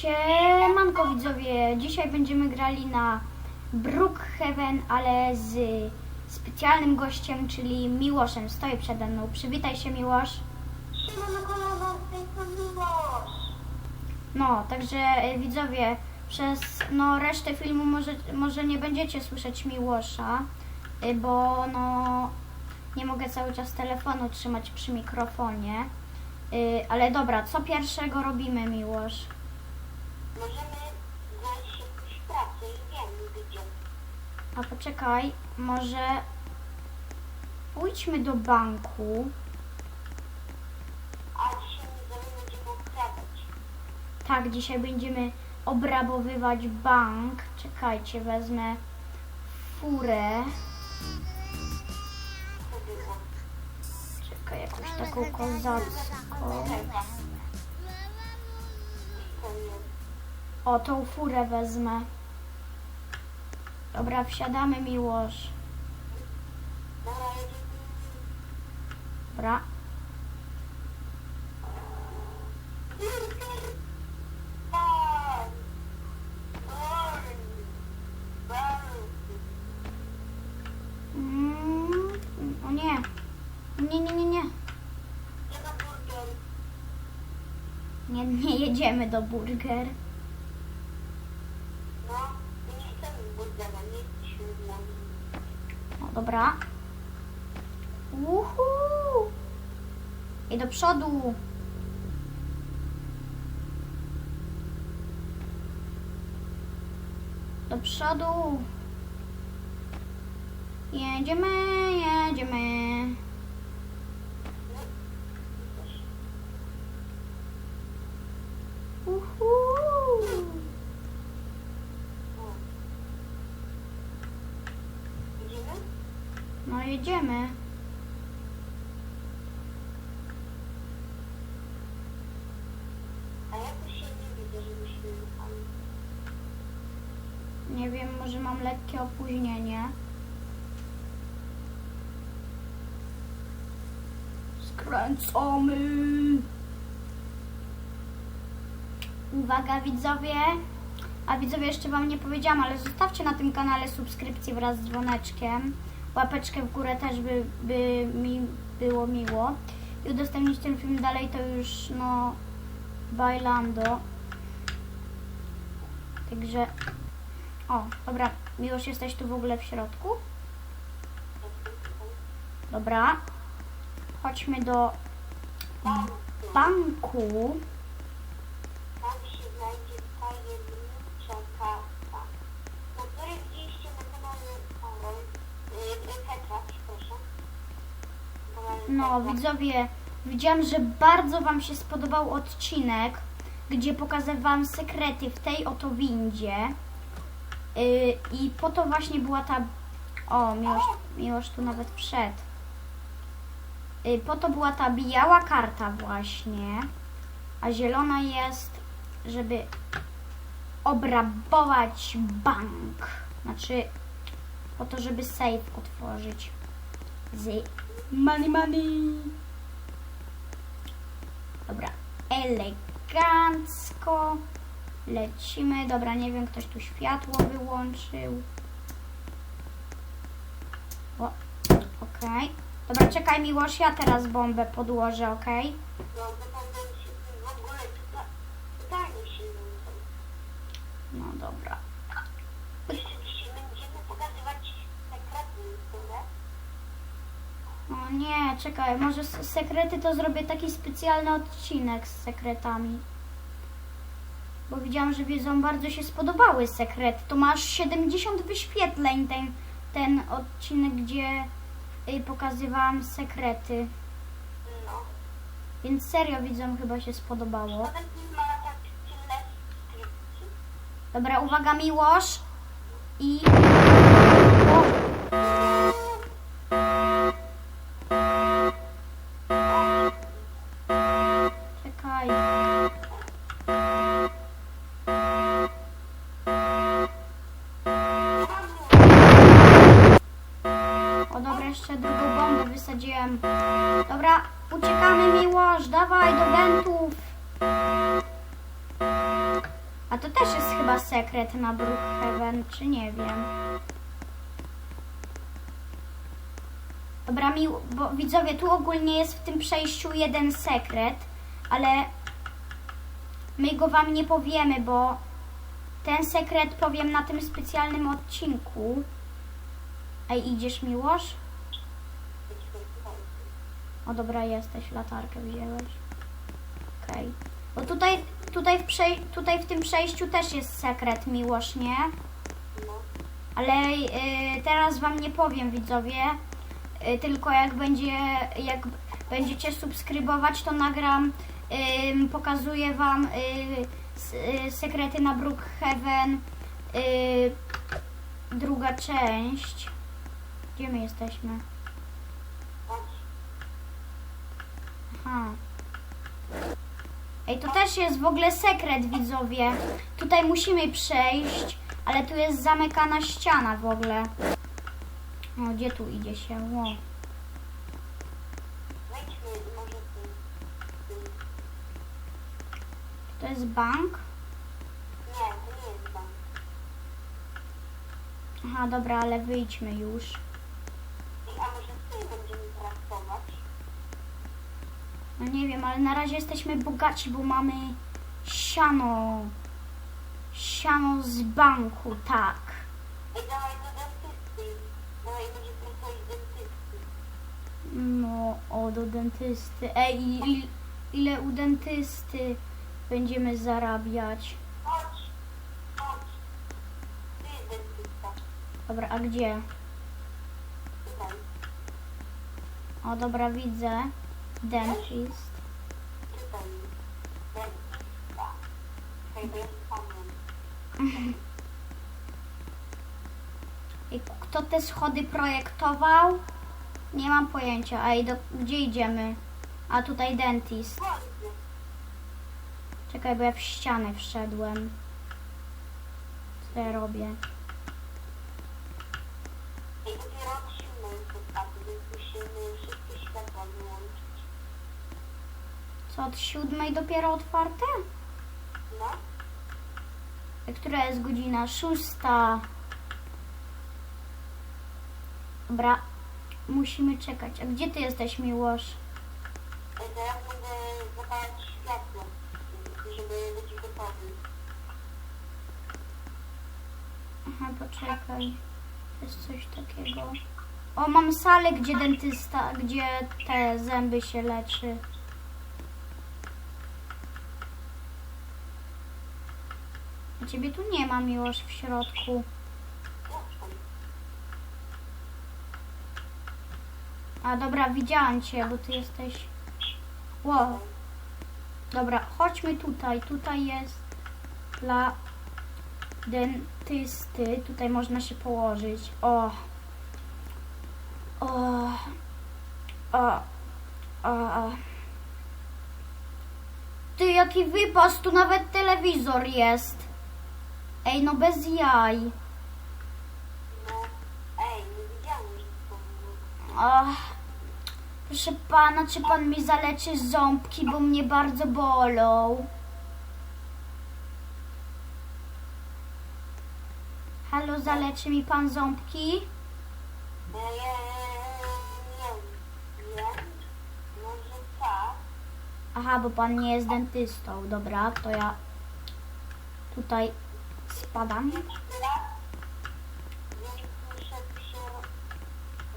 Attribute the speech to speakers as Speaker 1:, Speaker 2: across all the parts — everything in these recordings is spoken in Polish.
Speaker 1: Siemanko widzowie, dzisiaj będziemy grali na Brookhaven, ale z specjalnym gościem, czyli Miłoszem. Stoi przede mną. Przywitaj się Miłosz. No, także e, widzowie, przez no, resztę filmu może, może nie będziecie słyszeć Miłosza, e, bo no, nie mogę cały czas telefonu trzymać przy mikrofonie. E, Ale dobra, co pierwszego robimy Miłosz?
Speaker 2: Możemy znaleźć jakąś pracę i wiem gdzie.
Speaker 1: A poczekaj, może pójdźmy do banku.
Speaker 2: A dzisiaj nie będziemy ukradać.
Speaker 1: Tak, dzisiaj będziemy obrabowywać bank. Czekajcie, wezmę furę.
Speaker 2: Było?
Speaker 1: Czekaj, jakąś taką kozacką.
Speaker 2: To nie.
Speaker 1: O, tą furę wezmę. Dobra, wsiadamy Miłosz.
Speaker 2: Dobra.
Speaker 1: Mm, nie. Nie, nie, nie. Nie, nie jedziemy do burger.
Speaker 2: No, my nie chcemy burgera, nie jesteśmy głodni.
Speaker 1: No dobra. Uhu. I do przodu. Do przodu. Jedziemy, jedziemy. Jedziemy.
Speaker 2: A jakoś się nie widzę, żebyśmy jechali.
Speaker 1: Nie wiem, może mam lekkie opóźnienie. Skręcamy. Uwaga widzowie. A widzowie jeszcze wam nie powiedziałam, ale zostawcie na tym kanale subskrypcję wraz z dzwoneczkiem. Łapeczkę w górę też by, by mi było miło. I udostępnić ten film dalej to już no bailando. Także o, dobra, Miłosz, jesteś tu w ogóle w środku? Dobra. Chodźmy do banku.
Speaker 2: Tam się znajdzie tajemnicza karta. Na której widzieliście na kanale Karol, yy, Petra, przepraszam. Kanale
Speaker 1: No, widzowie, widziałam, że bardzo Wam się spodobał odcinek, gdzie pokazywałam sekrety w tej oto windzie. Yy, I po to właśnie była ta... O, Miłosz, Miłosz tu nawet wszedł. Yy, po to była ta biała karta właśnie, a zielona jest, żeby obrabować bank. Znaczy, po to, żeby safe otworzyć. Z money, money. Dobra, elegancko. Lecimy. Dobra, nie wiem, ktoś tu światło wyłączył. O, okej. Dobra, czekaj Miłosz, ja teraz bombę podłożę, okej?
Speaker 2: No, to tam się w ogóle pyta, pytanie się nudzi.
Speaker 1: No dobra.
Speaker 2: Jeszcze dzisiaj będziemy pokazywać sekrety, które
Speaker 1: O nie, czekaj, może sekrety to zrobię taki specjalny odcinek z sekretami. Bo widziałam, że wiedzą, bardzo się spodobały sekrety. To masz 70 wyświetleń ten, ten odcinek, gdzie y, pokazywałam sekrety.
Speaker 2: no.
Speaker 1: Więc serio widzom chyba się spodobało. Dobra, uwaga Miłosz. I... jeszcze drugą bombę wysadziłem. Dobra, uciekamy Miłosz, dawaj do wentów. A to też jest chyba sekret na Brookhaven, czy nie wiem. Dobra, mi, bo widzowie, tu ogólnie jest w tym przejściu jeden sekret, ale my go wam nie powiemy, bo ten sekret powiem na tym specjalnym odcinku. Ej, idziesz Miłosz? O dobra, jesteś, latarkę wziąłeś. Okej. Bo tutaj, tutaj, w tutaj w tym przejściu też jest sekret, Miłosz, nie?
Speaker 2: No.
Speaker 1: Ale y, teraz wam nie powiem, widzowie. Y, tylko jak będzie, jak będziecie subskrybować, to nagram, ym, pokazuję wam y, y, sekrety na Brookhaven. Y, druga część. Gdzie my jesteśmy? Aha. Ej, to też jest w ogóle sekret, widzowie. Tutaj musimy przejść, ale tu jest zamykana ściana w ogóle. O, gdzie tu idzie się? O. To jest bank?
Speaker 2: Nie, to nie jest bank.
Speaker 1: Aha, dobra, ale wyjdźmy już.
Speaker 2: I, a może z tym będziemy traktować?
Speaker 1: No nie wiem, ale na razie jesteśmy bogaci, bo mamy siano. Siano z banku, tak. No, o, do dentysty. Ej, i- ile u dentysty będziemy zarabiać? Dobra, a gdzie? O, dobra, widzę. Dentist. I kto te schody projektował? Nie mam pojęcia. Ej, do, gdzie idziemy? A tutaj dentist. Czekaj, bo ja w ścianę wszedłem. Co ja robię?
Speaker 2: Dopiero wszystkie wyłączyć.
Speaker 1: Co, od siódmej dopiero otwarte?
Speaker 2: No.
Speaker 1: Która jest godzina? Szósta. Dobra, musimy czekać. A gdzie ty jesteś, Miłosz?
Speaker 2: Teraz będę zapalać światło, żeby być gotowy.
Speaker 1: Aha, poczekaj. Jest coś takiego. O, mam salę, gdzie dentysta, gdzie te zęby się leczy. A ciebie tu nie ma, Miłosz, w środku. A dobra, widziałam cię, bo ty jesteś. Wow. Dobra, chodźmy tutaj. Tutaj jest dla dentysty. Tutaj można się położyć. O. O. O. o. Ty, jaki wypas, tu nawet telewizor jest. Ej, no bez jaj.
Speaker 2: No. Ej, nie widziałem, że to.
Speaker 1: Ach, proszę pana, czy pan mi zaleczy ząbki, bo mnie bardzo bolą? Halo, zaleczy mi pan ząbki?
Speaker 2: Ej, nie wiem. Może tak.
Speaker 1: Aha, bo pan nie jest dentystą. Dobra, to ja tutaj spadam.
Speaker 2: Się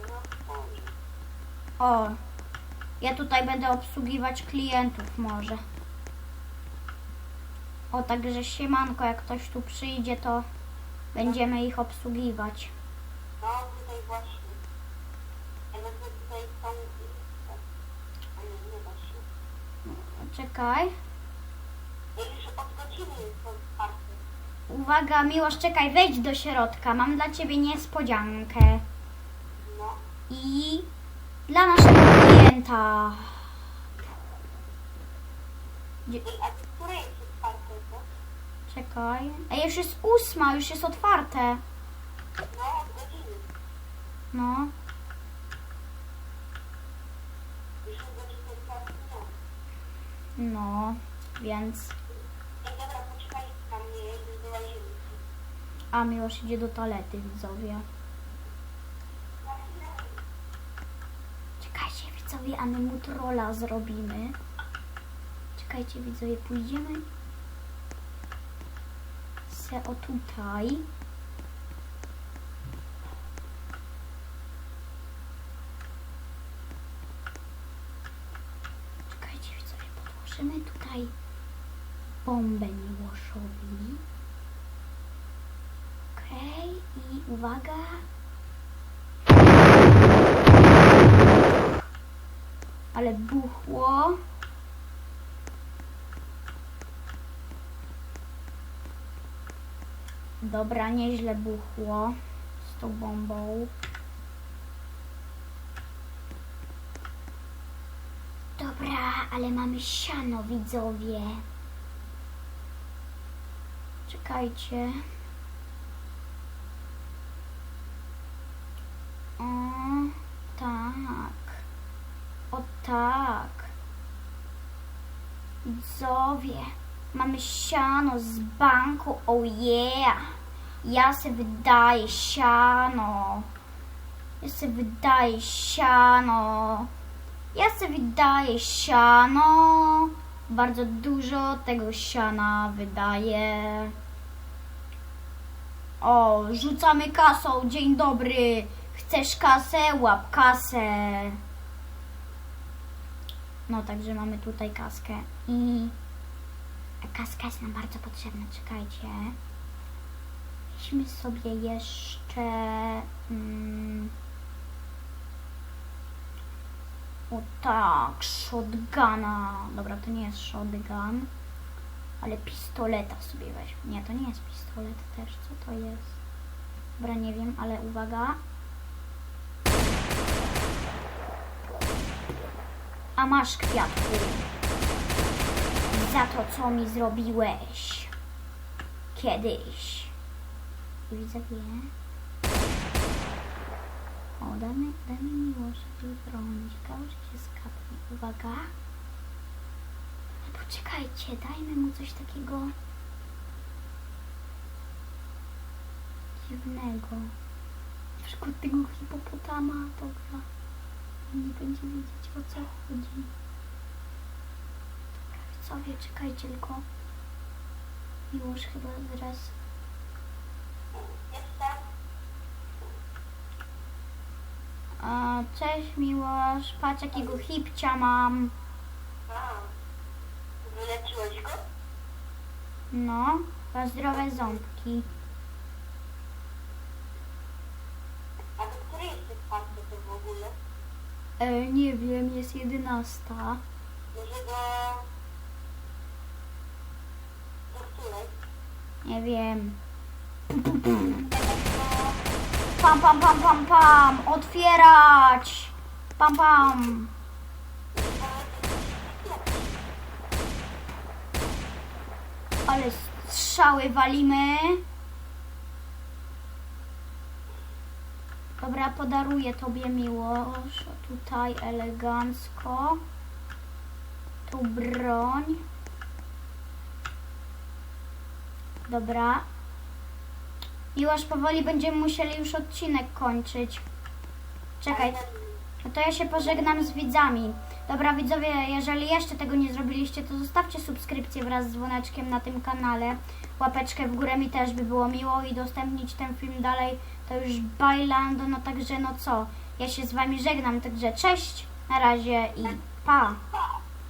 Speaker 2: rozpocząć.
Speaker 1: O, ja tutaj będę obsługiwać klientów może. O, także siemanko, jak ktoś tu przyjdzie, to będziemy ich obsługiwać.
Speaker 2: No, tutaj właśnie. Tutaj się.
Speaker 1: Czekaj.
Speaker 2: Już od godziny jest otwarty.
Speaker 1: Uwaga, Miłosz, czekaj, wejdź do środka. Mam dla ciebie niespodziankę.
Speaker 2: No.
Speaker 1: I dla naszego klienta. Gdzie, czekaj. Ej, już jest ósma, już jest otwarte.
Speaker 2: No, otwarte, no.
Speaker 1: No, więc.
Speaker 2: Ej, dobra, poczekaj na mnie.
Speaker 1: A Miłosz idzie do toalety, widzowie. Czekajcie, widzowie, a my mu trolla zrobimy. Czekajcie, widzowie, pójdziemy se o tutaj. Czekajcie, widzowie, podłożymy tutaj bombę Miłoszowi. Okej, i uwaga. Ale buchło. Dobra, nieźle buchło z tą bombą. Dobra, ale mamy siano, widzowie. Czekajcie. O, tak. Tak. Widzowie, mamy siano z banku, oh yeah. Ja se wydaję siano. Ja se wydaję siano. Ja se wydaję siano. Bardzo dużo tego siana wydaję. O, rzucamy kasą. Dzień dobry. Chcesz kasę? Łap kasę. No, także mamy tutaj kaskę. I kaska jest nam bardzo potrzebna. Czekajcie. Weźmy sobie jeszcze... Mm, o tak, shotguna. Dobra, to nie jest shotgun. Ale pistoleta sobie weźmy. Nie, to nie jest pistolet też. Co to jest? Dobra, nie wiem, ale uwaga. A masz kwiatku. Za to, co mi zrobiłeś. Kiedyś. Widzowie. O, damy, damy miłoszowi broń. Ciekawe, czy się skapnie. Uwaga. Poczekajcie, dajmy mu coś takiego dziwnego. Na przykład tego hipopotama, dobra. Nie będzie wiedzieć o co chodzi. Widzowie, czekajcie tylko. Miłosz chyba zaraz. A, cześć Miłosz, patrz jakiego hipcia mam.
Speaker 2: A. Wyleczyłeś go?
Speaker 1: No, ma zdrowe ząbki.
Speaker 2: A do której jest czwarty to w ogóle?
Speaker 1: E, nie wiem, jest jedenasta.
Speaker 2: Może do... Do której?
Speaker 1: Nie wiem. Pam, pam, pam, pam, pam. Otwierać. Pam, pam. Ale strzały walimy. Dobra, podaruję tobie miłość. Tutaj elegancko. Tu broń. Dobra. Miłosz, powoli będziemy musieli już odcinek kończyć. Czekaj, no to ja się pożegnam z widzami. Dobra widzowie, jeżeli jeszcze tego nie zrobiliście, to zostawcie subskrypcję wraz z dzwoneczkiem na tym kanale. Łapeczkę w górę mi też by było miło i udostępnić ten film dalej. To już bailando, no także no co. Ja się z wami żegnam, także cześć, na razie i pa.